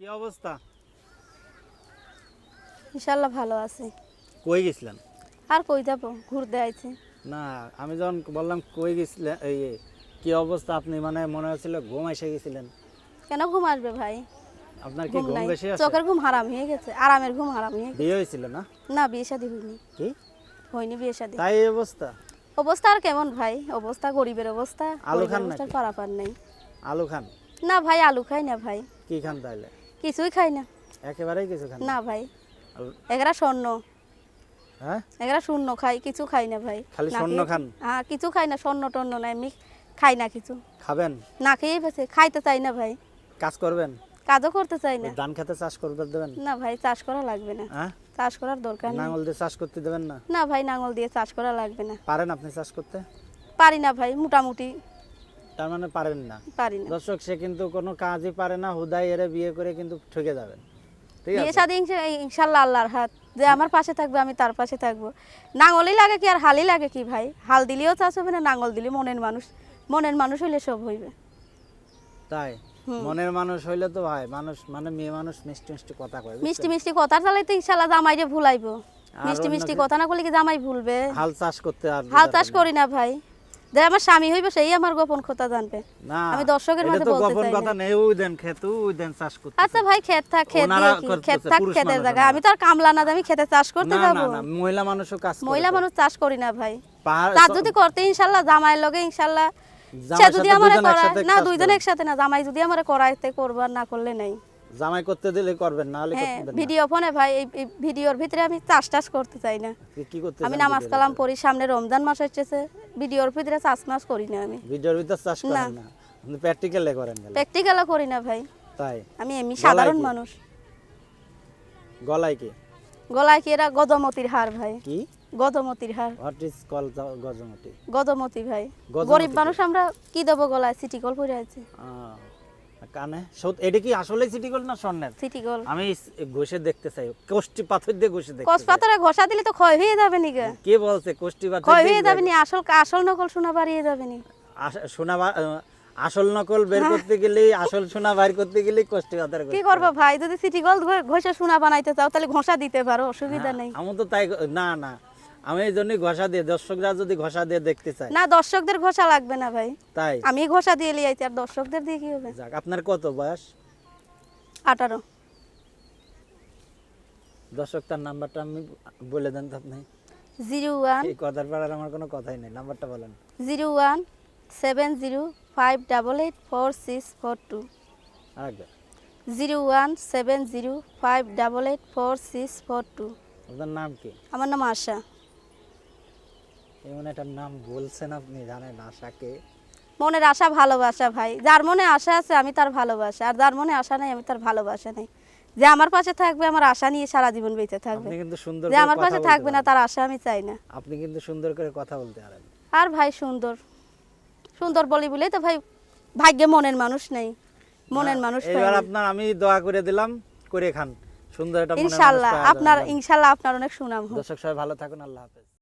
কি অবস্থা? ইনশাল্লাহ ভালো আছে। কই গেছিলেন? আর কই যাব ঘুরতে আইছি। না আমি যখন বললাম কই গেছিলেন এই কি অবস্থা আপনি মানে মনে হচ্ছিল ঘুম এসে গেছিলেন। কেন ঘুম আসবে ভাই? আপনার কি ঘুম বেশি আছে? চোখের ঘুম হারাম হয়ে গেছে আরামের ঘুম হারাম হয়ে গেছে। বিয়ে হয়েছিল না? না বিয়ে শাদী হয়নি। কি? হয়নি বিয়ে শাদী। তাই অবস্থা? অবস্থা আর কেমন ভাই? অবস্থা গরিবের অবস্থা আলু খান নাকি? পারাপার নেই। আলু খান? না ভাই আলু খাই না ভাই। কি খান তাইলে? কিছুই খাই না। একেবারেই কিছু খান না? ভাই। এগারা স্বর্ণ। হ্যাঁ? এগারা শূন্য খাই কিছু খাই না ভাই। খালি না স্বর্ণ খান? হ্যাঁ কিছু খাই না স্বর্ণ টর্ণ নাই আমি খাই না কিছু। খাবেন? না খেয়েই বেছে খাইতে চাই না ভাই। কাজ করবেন? কাজও করতে চাই না। ধান খেতে চাষ করবে দেবেন? না ভাই চাষ করা লাগবে না। হ্যাঁ? চাষ করার দরকার নেই। নাঙল দিয়ে চাষ করতে দেবেন না? না ভাই নাঙল দিয়ে চাষ করা লাগবে না। পারেন আপনি চাষ করতে? পারি না ভাই মোটামুটি। তার মানে পারেন না। পারি না। দর্শক সে কিন্তু কোনো কাজই পারে না হুদাই এরে বিয়ে করে কিন্তু ঠকে যাবেন ঠিক বিয়ে শাদী ইনশা- আল্লাহর হাত। যে আমার পাশে থাকবে আমি তার পাশে থাকব। নাঙলই লাগে কি আর হালই লাগে কি ভাই? হাল দিলেও চাষ হবে না নাঙল দিলে মনের মানুষ মনের মানুষ হইলে সব হইবে। তাই? মনের মানুষ হইলে তো ভাই মানুষ মানে মেয়ে মানুষ মিষ্টি মিষ্টি কথা কয় মিষ্টি মিষ্টি কথা ইনশাল্লাহ জামাই যে ভুলাইবো মিষ্টি মিষ্টি কথা না বলে কি জামাই ভুলবে? হাল চাষ করতে আর হাল চাষ করি না ভাই। যে আমার স্বামী হইবে সেই আমার গোপন কথা জানবে। আমি দর্শকের মাঝে বলতে গোপন কথা নেই ওই দেন খেত ওই দেন চাষ করতে আচ্ছা ভাই ক্ষেত থাক ক্ষেত থাক ক্ষেতের জায়গা। আমি তো আর কামলা না আমি খেতে চাষ করতে যাব না না মহিলা মানুষও কাজ মহিলা মানুষ চাষ করি না ভাই। চাষ যদি করতে ইনশাল্লাহ জামাইয়ের লগে ইনশাল্লাহ। সে যদি আমার করায় না দুইজন একসাথে না জামাই যদি আমার করাইতে করব আর না করলে নাই। জামাই করতে দিলে করবেন না হলে হ্যাঁ করবেন ভিডিও ফোনে ভাই এই ভিডিওর ভিতরে আমি চাষ টাস করতে চাই না। কি- কি করতে আমি নামাজ কালাম পড়ি সামনে রমজান মাস আসছে ভিডিওর ভিতরে চাষ মাস করি না আমি। ভিডিওর ভিতরে চাষ করেন না। না? আপনি প্র্যাকটিক্যালে করেন গেলে প্র্যাকটিক্যালে করি না ভাই। তাই? আমি এমনি সাধারণ মানুষ। গলায় কি? গলায় কি এরা গজমতির হার ভাই? কি? গজমতির হার। হোয়াট ইজ কল গজমতি? গজমতি ভাই। গরিব মানুষ আমরা কি দেবো গলায়? সিটি কল পরে আছে। কানে? এটা কি আসলে সিটি গোল্ড না স্বর্ণের? সিটি গোল আমি ঘষে দেখতে চাই। কোষ্টি পাথর দিয়ে ঘষে দেখতে পাথরে ঘষা দিলে তো ক্ষয় হয়ে যাবে নি কে বলছে কোষ্টি পাথর ক্ষয় হয়ে যাবে নি আসল আসল নকল শোনা বাড়িয়ে যাবে নি। সোনা আসল নকল বের করতে গেলে আসল সোনা বাইর করতে গেলে কোষ্টি পাথর কি করব ভাই? যদি সিটি গোল ঘষে সোনা বানাইতে চাও তাহলে ঘষা দিতে পারো অসুবিধা নেই। আমি তো তাই না না। আমি এই জন্যই ঘষা দিয়ে দর্শকরা যদি ঘষা দিয়ে দেখতে চায়। না দর্শকদের ঘষা লাগবে না ভাই। তাই? আমি ঘষা দিয়ে লিয়াইছি আর দর্শকদের দিয়ে কি হবে? যাক আপনার কত বয়স? আঠারো। দর্শক তার নাম্বারটা আমি বলে দেন তো আপনি। জিরো ওয়ান এই কথার পাড়ার আমার কোনো কথাই নেই নাম্বারটা বলেন। Zero one seven zero five double eight four six four two. আরেকবার zero one seven zero five double eight four six four two. আপনার নাম কি? আমার নাম আশা। এমন একটা নাম বলছেন আপনি জানেন আশাকে? মনের আশা ভালোবাসা ভাই। যার মনে আশা আছে আমি তার ভালোবাসা আর যার মনে আশা নাই আমি তার ভালোবাসা নেই। যে আমার পাশে থাকবে আমার আশা নিয়ে সারা জীবন বেঁচে থাকবে। আপনি কিন্তু সুন্দর যে আমার পাশে থাকবে না তার আশা আমি চাই না। আপনি কিন্তু সুন্দর করে কথা বলতে পারেন। আর ভাই সুন্দর। সুন্দর বলি বলেই তো ভাই ভাগ্যে মনের মানুষ নেই। মনের মানুষ এবার আপনার আমি দোয়া করে দিলাম করে খান। সুন্দর পাওয়া যাবে। আপনার ইনশাল্লাহ আপনার অনেক সুনাম হোক। দর্শক সবাই ভালো থাকুন আল্লাহ হাফেজ।